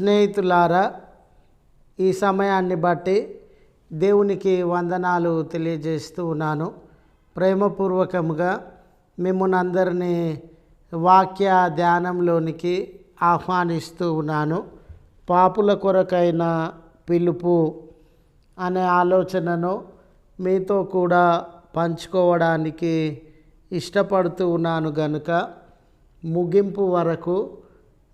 స్నేహితులారా ఈ సమయాన్ని బట్టి దేవునికి వందనాలు తెలియజేస్తూ ఉన్నాను. ప్రేమపూర్వకముగా మిమ్మల్ని అందరినీ వాక్య ధ్యానంలోనికి ఆహ్వానిస్తూ ఉన్నాను. పాపుల కొరకైన పిలుపు అనే ఆలోచనను మీతో కూడా పంచుకోవడానికి ఇష్టపడుతూ ఉన్నాను గనుక ముగింపు వరకు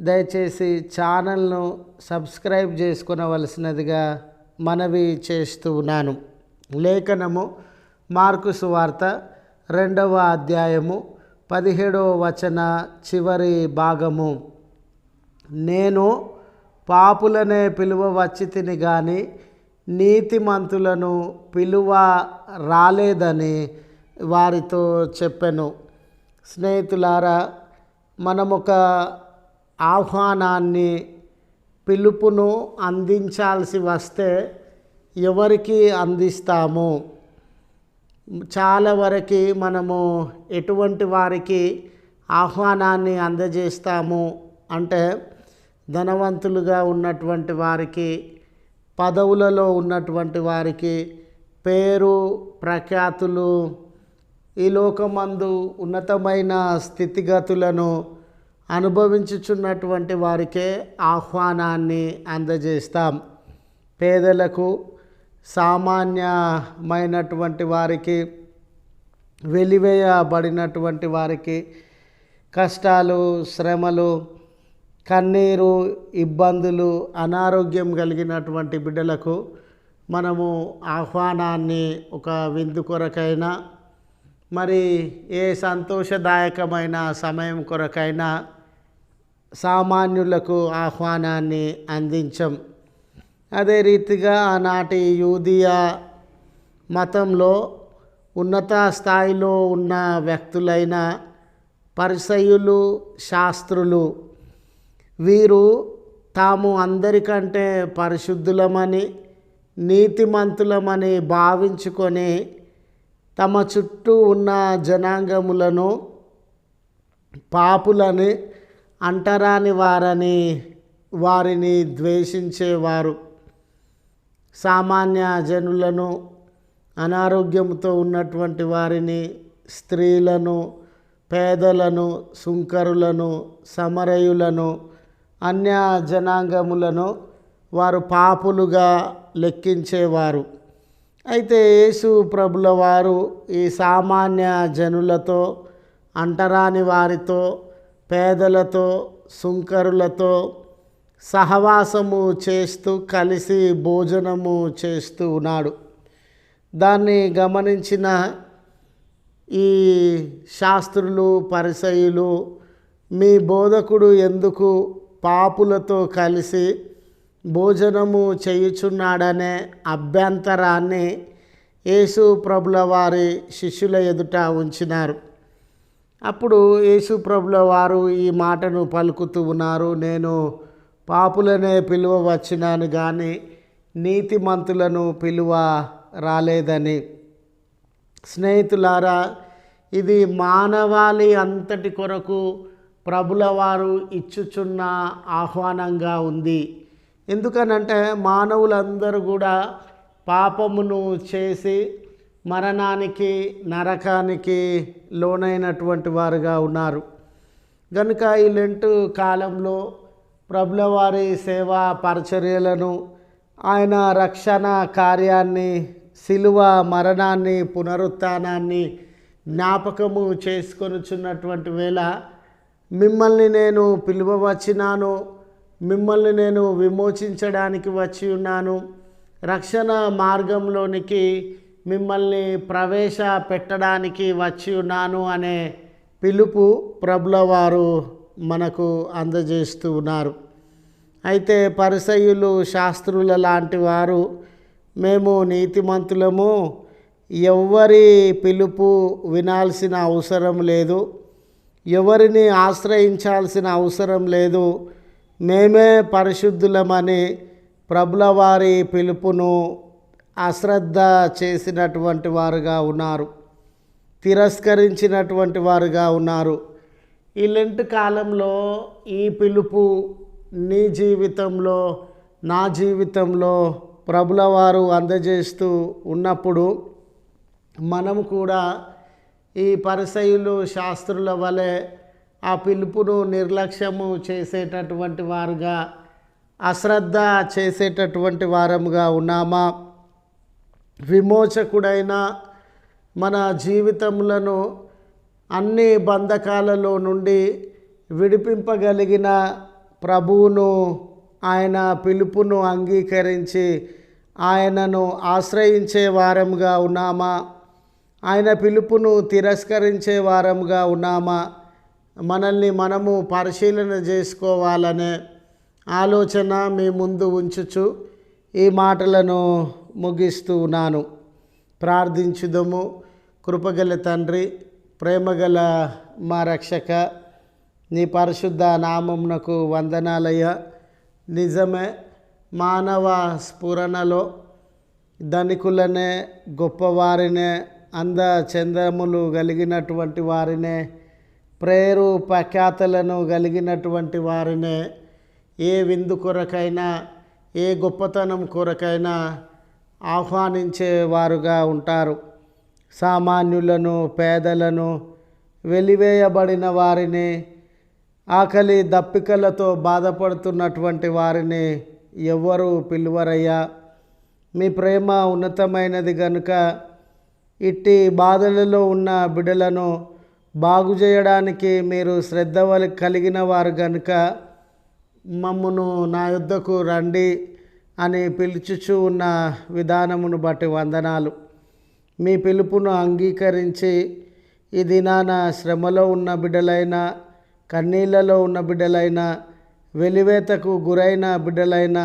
దయచేసి ఛానల్ను సబ్స్క్రైబ్ చేసుకునవలసినదిగా మనవి చేస్తూ ఉన్నాను. లేఖనము మార్కు సువార్త రెండవ అధ్యాయము పదిహేడవ వచన చివరి భాగము. నేను పాపులనే పిలువ వచ్చి తిని కానీ నీతిమంతులను పిలువ రాలేదని వారితో చెప్పాను. స్నేహితులారా మనమొక ఆహ్వానాన్ని పిలుపును అందించాల్సి వస్తే ఎవరికి అందిస్తాము? చాలా వరకు మనము ఎటువంటి వారికి ఆహ్వానాన్ని అందజేస్తాము అంటే ధనవంతులుగా ఉన్నటువంటి వారికి పదవులలో ఉన్నటువంటి వారికి పేరు ప్రఖ్యాతులు ఈ లోకమందు ఉన్నతమైన స్థితిగతులను అనుభవించుచున్నటువంటి వారికే ఆహ్వానాన్ని అందజేస్తాం. పేదలకు సామాన్యమైనటువంటి వారికి వెలివేయబడినటువంటి వారికి కష్టాలు శ్రమలు కన్నీరు ఇబ్బందులు అనారోగ్యం కలిగినటువంటి బిడ్డలకు మనము ఆహ్వానాన్ని ఒక విందు కొరకైనా మరి ఏ సంతోషదాయకమైన సమయం కొరకైనా సామాన్యులకు ఆహ్వానాన్ని అందించం. అదే రీతిగా ఆనాటి యూదియా మతంలో ఉన్నత స్థాయిలో ఉన్న వ్యక్తులైన పరిసయులు శాస్త్రులు వీరు తాము అందరికంటే పరిశుద్ధులమని నీతిమంతులమని భావించుకొని తమ చుట్టూ ఉన్న జనాంగములను పాపులని అంటరాని వారని వారిని ద్వేషించేవారు. సామాన్య జనులను అనారోగ్యంతో ఉన్నటువంటి వారిని స్త్రీలను పేదలను సుంకరులను సమరయులను అన్య జనాంగములను వారు పాపులుగా లెక్కించేవారు. అయితే యేసు ప్రభుల వారు ఈ సామాన్య జనులతో అంటరాని వారితో పేదలతో సుంకరులతో సహవాసము చేస్తూ కలిసి భోజనము చేస్తూ ఉన్నాడు. దాన్ని గమనించిన ఈ శాస్త్రులు పరిసయులు మీ బోధకుడు ఎందుకు పాపులతో కలిసి భోజనము చేయుచున్నాడనే అభ్యంతరాన్ని యేసు ప్రభుల వారి శిష్యుల ఎదుట ఉంచినారు. అప్పుడు యేసుప్రభుల వారు ఈ మాటను పలుకుతూ ఉన్నారు నేను పాపులనే పిలువ వచ్చినాను కానీ నీతిమంతులను పిలువ రాలేదని. స్నేహితులారా ఇది మానవాళి అంతటి కొరకు ప్రభుల వారు ఇచ్చుచున్న ఆహ్వానంగా ఉంది. ఎందుకనంటే మానవులందరూ కూడా పాపమును చేసి మరణానికి నరకానికి లోనైనటువంటి వారుగా ఉన్నారు. కనుక ఈ లెంటు కాలంలో ప్రభులవారి సేవా పరిచర్యలను ఆయన రక్షణ కార్యాన్ని శిలువ మరణాన్ని పునరుత్నాన్ని జ్ఞాపకము చేసుకొనుచున్నటువంటి వేళ మిమ్మల్ని నేను పిలువవచ్చినాను మిమ్మల్ని నేను విమోచించడానికి వచ్చి ఉన్నాను. రక్షణ మార్గంలోనికి మిమ్మల్ని ప్రవేశ పెట్టడానికి వచ్చి ఉన్నాను అనే పిలుపు ప్రభుల వారు మనకు అందజేస్తూ ఉన్నారు. అయితే పరిసయులు శాస్త్రుల లాంటి వారు మేము నీతిమంతులము ఎవ్వరి పిలుపు వినాల్సిన అవసరం లేదు ఎవరిని ఆశ్రయించాల్సిన అవసరం లేదు మేమే పరిశుద్ధులమని ప్రభుల వారి పిలుపును అశ్రద్ధ చేసినటువంటి వారుగా ఉన్నారు. తిరస్కరించినటువంటి వారుగా ఉన్నారు. ఇలాంటి కాలంలో ఈ పిలుపు నీ జీవితంలో నా జీవితంలో ప్రభుల వారు అందజేస్తూ ఉన్నప్పుడు మనం కూడా ఈ పరిసయులు శాస్త్రుల వలె ఆ పిలుపును నిర్లక్ష్యము చేసేటటువంటి వారుగా అశ్రద్ధ చేసేటటువంటి వారముగా ఉన్నామా? విమోచకుడైన మన జీవితములను అన్ని బంధకాలలో నుండి విడిపింపగలిగిన ప్రభువును ఆయన పిలుపును అంగీకరించి ఆయనను ఆశ్రయించే వారంగా ఉన్నామా? ఆయన పిలుపును తిరస్కరించే వారంగా ఉన్నామా? మనల్ని మనము పరిశీలన చేసుకోవాలనే ఆలోచన మీ ముందు ఉంచుచు ఈ మాటలను ముగిస్తూ ఉన్నాను. ప్రార్థించుదము. కృపగల తండ్రి ప్రేమగల మా రక్షక నీ పరిశుద్ధ నామమునకు వందనాలయ్య. నిజమే మానవ స్ఫురణలో ధనికులనే గొప్పవారినే అంద చందములు కలిగినటువంటి వారినే ప్రేరు ప్రఖ్యాతలను కలిగినటువంటి వారినే ఏ విందు కొరకైనా ఏ గొప్పతనం కొరకైనా ఆహ్వానించేవారుగా ఉంటారు. సామాన్యులను పేదలను వెలివేయబడిన వారిని ఆకలి దప్పికలతో బాధపడుతున్నటువంటి వారిని ఎవ్వరు పిలువరయ్యా. మీ ప్రేమ ఉన్నతమైనది కనుక ఇట్టి బాధలలో ఉన్న బిడలను బాగు చేయడానికి మీరు శ్రద్ధ వలి- కలిగిన వారు కనుక మమ్మను నా యుద్ధకు రండి. అని పిలుచుచూ ఉన్న విధానమును బట్టి వందనాలు. మీ పిలుపును అంగీకరించి ఈ దినాన శ్రమలో ఉన్న బిడ్డలైన కన్నీళ్ళలో ఉన్న బిడ్డలైన వెలివేతకు గురైన బిడ్డలైన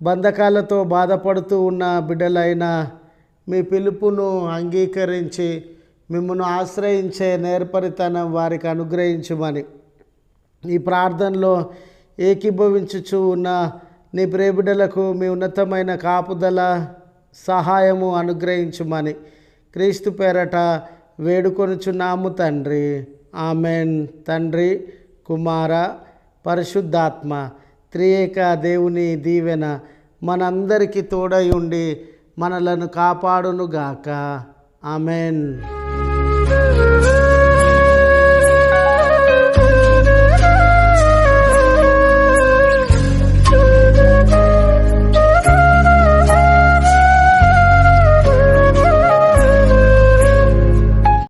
బంధకాలతో బాధపడుతూ ఉన్న బిడ్డలైన మీ పిలుపును అంగీకరించి మిమ్మల్ని ఆశ్రయించే నేర్పరితనం వారికి అనుగ్రహించుమని ఈ ప్రార్థనలో ఏకీభవించుచు ఉన్న నీ ప్రేబిడలకు మీ ఉన్నతమైన కాపుదల సహాయము అనుగ్రహించుమని క్రీస్తు పేరట వేడుకొనుచున్నాము తండ్రి. ఆమెన్. తండ్రి కుమార పరిశుద్ధాత్మ త్రియేక దేవుని దీవెన మనందరికీ తోడై ఉండి మనలను కాపాడునుగాక. ఆమెన్.